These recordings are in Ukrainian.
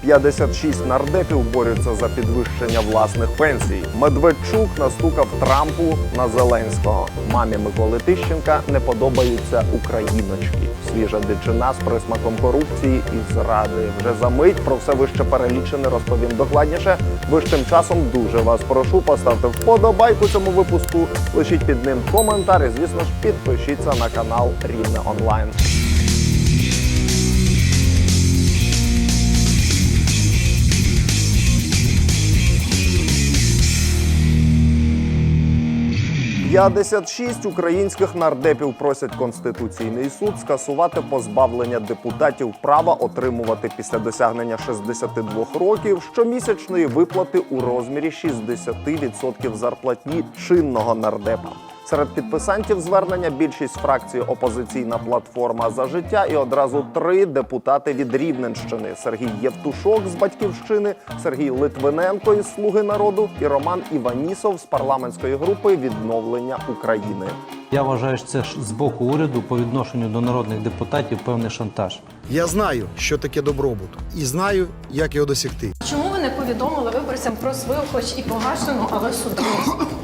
56 нардепів борються за підвищення власних пенсій. Медведчук настукав Трампу на Зеленського. Мамі Миколи Тищенка не подобаються україночки. Свіжа дичина з присмаком корупції і зради. Вже за мить про все вище перелічене розповім докладніше. Ви ж тим часом дуже вас прошу поставте вподобайку цьому випуску. Лишіть під ним коментар і, звісно ж, підпишіться на канал Рівне Онлайн. «56 українських нардепів просять Конституційний суд скасувати позбавлення депутатів права отримувати після досягнення 62 років щомісячної виплати у розмірі 60% зарплатні чинного нардепа. Серед підписантів звернення більшість фракції опозиційна платформа за життя і одразу три депутати від Рівненщини: Сергій Євтушок з батьківщини, Сергій Литвиненко із Слуги народу і Роман Іванісов з парламентської групи відновлення України. Я вважаю, що це ж з боку уряду по відношенню до народних депутатів певний шантаж. Я знаю, що таке добробут, і знаю, як його досягти. Чому ви не повідомили виборцям про свою, хоч і погашену, але судимість?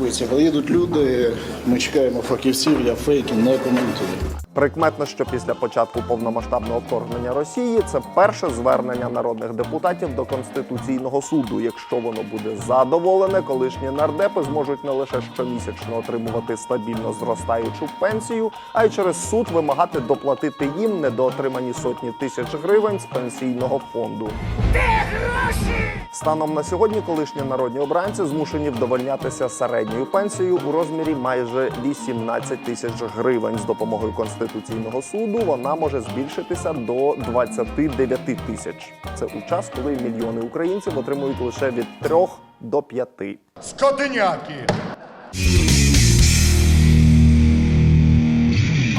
Дивіться, коли їдуть люди, ми чекаємо фахівців, я фейки не коментую. Прикметно, що після початку повномасштабного вторгнення Росії це перше звернення народних депутатів до конституційного суду. Якщо воно буде задоволене, колишні нардепи зможуть не лише щомісячно отримувати стабільно зростаючу пенсію, а й через суд вимагати доплатити їм недоотримані сотні тисяч гривень з пенсійного фонду. Станом на сьогодні колишні народні обранці змушені вдовольнятися середньою пенсією у розмірі майже 18 тисяч гривень. З допомогою конституційного суду вона може збільшитися до 29 тисяч. Це у час, коли мільйони українців отримують лише від 3 до 5. Скотиняки!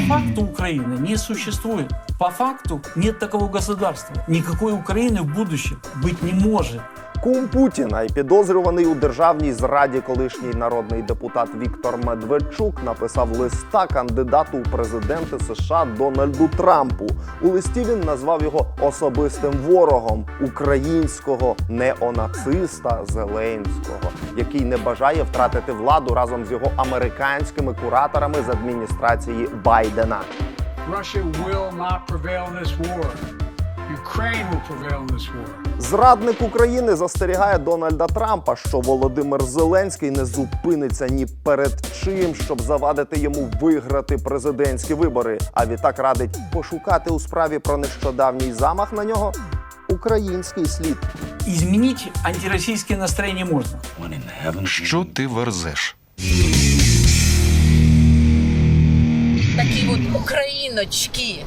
Факту Украины не существует. По факту нет такого государства. Никакой Украины в будущем быть не может. Кум Путіна і підозрюваний у державній зраді колишній народний депутат Віктор Медведчук написав листа кандидату у президенти США Дональду Трампу. У листі він назвав його особистим ворогом українського неонациста Зеленського, який не бажає втратити владу разом з його американськими кураторами з адміністрації Байдена. Russia will not prevail in this war. Ukraine will prevail in this war. Зрадник України застерігає Дональда Трампа, що Володимир Зеленський не зупиниться ні перед чим, щоб завадити йому виграти президентські вибори. А відтак радить пошукати у справі про нещодавній замах на нього український слід. Изменить антироссийские настроения можно. Що ти верзеш? такі от україночки.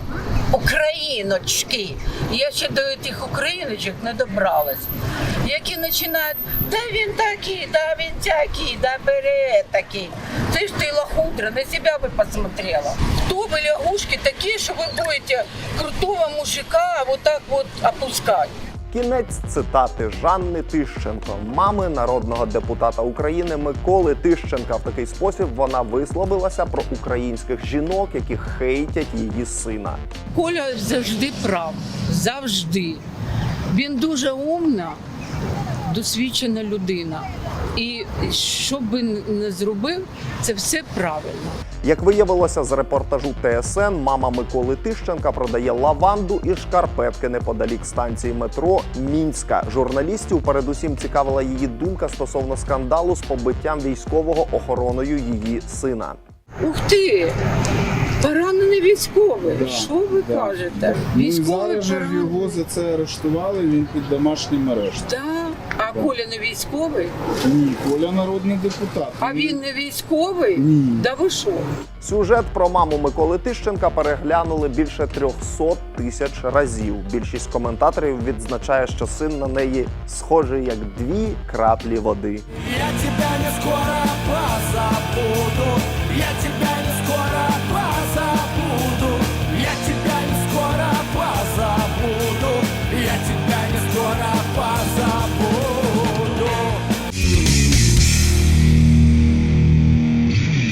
Україночки. Я ще до тих україночок не добралась. Які починають, да він такий, да він такий, да бере такий. Ти ж ти лохудра, на себе би посмотрела. Хто ви лягушки такі, що ви будете крутого мужика вот так вот опускати? Кінець цитати Жанни Тищенко, мами народного депутата України Миколи Тищенка. В такий спосіб вона висловилася про українських жінок, які хейтять її сина. Коля завжди прав. Завжди. Він дуже умна, досвідчена людина. І що би не зробив, це все правильно. Як виявилося з репортажу ТСН, мама Миколи Тищенка продає лаванду і шкарпетки неподалік станції метро Мінська. Журналістів передусім цікавила її думка стосовно скандалу з побиттям військового охороною її сина.Ух ти! Поранений військовий. Що ви кажете? Військовий Зараз же поранений. його за це арештували, він під домашнім арештом. Да. А Коля не військовий? Ні, Коля народний депутат. А він не військовий? Ні. Да ви що? Сюжет про маму Миколи Тищенка переглянули більше 300 тисяч разів. Більшість коментаторів відзначає, що син на неї схожий як дві краплі води.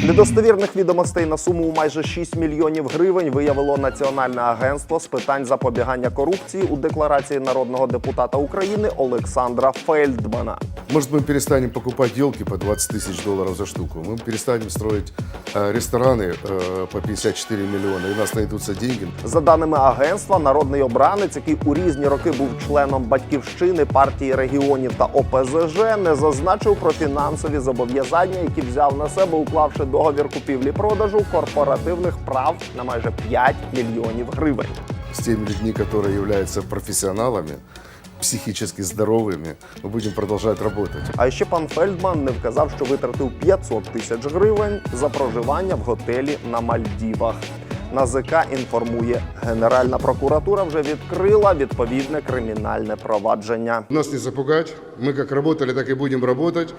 Недостовірних відомостей на суму у майже 6 мільйонів гривень виявило Національне агентство з питань запобігання корупції у декларації народного депутата України Олександра Фельдмана. Может, мы перестанем покупать елки по 20 тысяч долларов за штуку. Мы перестанем строить э, рестораны э, по 54 миллиона, и у нас найдутся деньги. За даними агентства, народний обранець, який у різні роки був членом батьківщини партії регіонів та ОПЗЖ, не зазначив про фінансові зобов'язання, які взяв на себе, уклавши договір купівлі-продажу корпоративних прав на майже 5 мільйонів гривень. С теми людьми, которые являются профессионалами, психически здоровыми, мы будем продолжать работать. А ще пан Фельдман не вказав, що витратив 500 тисяч гривень за проживання в готелі на Мальдівах. НАЗК інформує, Генеральна прокуратура вже відкрила відповідне кримінальне провадження. Нас не запугать. Мы как работали, так и будем работать.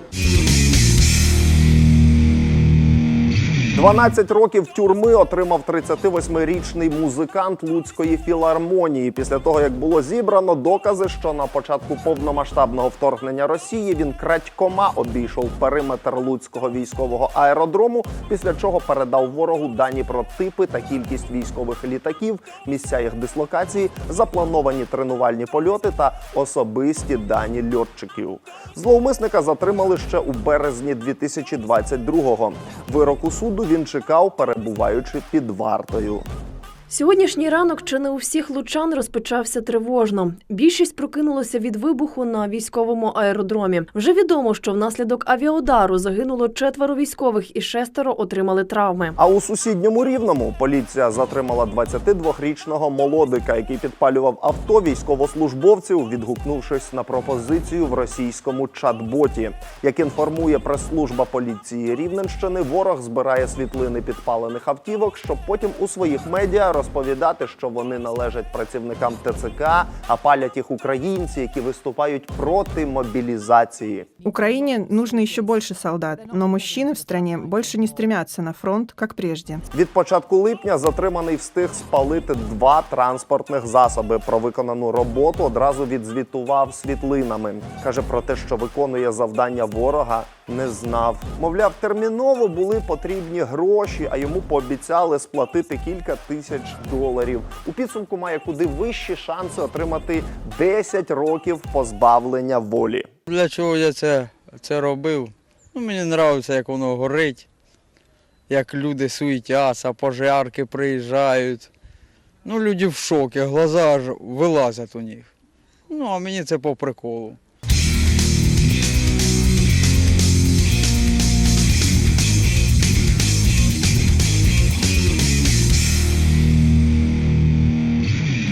12 років тюрми отримав 38-річний музикант Луцької філармонії після того, як було зібрано докази, що на початку повномасштабного вторгнення Росії він крадькома обійшов периметр Луцького військового аеродрому, після чого передав ворогу дані про типи та кількість військових літаків, місця їх дислокації, заплановані тренувальні польоти та особисті дані льотчиків. Зловмисника затримали ще у березні 2022-го. Вироку суду він чекав, перебуваючи під вартою. Сьогоднішній ранок чи не у всіх лучан розпочався тривожно. Більшість прокинулося від вибуху на військовому аеродромі. Вже відомо, що внаслідок авіаудару загинуло четверо військових і шестеро отримали травми. А у сусідньому рівному поліція затримала 22-річного молодика, який підпалював авто військовослужбовців, відгукнувшись на пропозицію в російському чат-боті. Як інформує прес-служба поліції Рівненщини, ворог збирає світлини підпалених автівок, щоб потім у своїх медіа розповідати, що вони належать працівникам ТЦК, а палять їх українці, які виступають проти мобілізації. Украине нужно еще больше солдат, но мужчины в стране больше не стремятся на фронт, как прежде. Від початку липня затриманий встиг спалити два транспортних засоби. Про виконану роботу одразу відзвітував світлинами. каже про те, що виконує завдання ворога, не знав. Мовляв, терміново були потрібні гроші, а йому пообіцяли сплатити кілька тисяч доларів. У підсумку має куди вищі шанси отримати 10 років позбавлення волі. Для чого я це, це робив? Ну, мені подобається, як воно горить, як люди суетяться, пожарки приїжджають. Ну, люди в шокі, глаза аж вилазять у них. Ну, а мені це по приколу.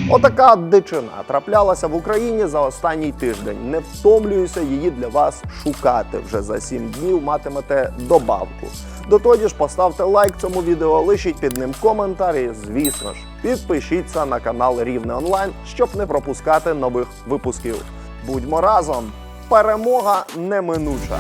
Отака дичина траплялася в Україні за останній тиждень. Не втомлююся її для вас шукати. Вже за сім днів матимете добавку. До тоді ж поставте лайк цьому відео, лишіть під ним коментар і, звісно ж, підпишіться на канал Рівне Онлайн, щоб не пропускати нових випусків. Будьмо разом! Перемога неминуча!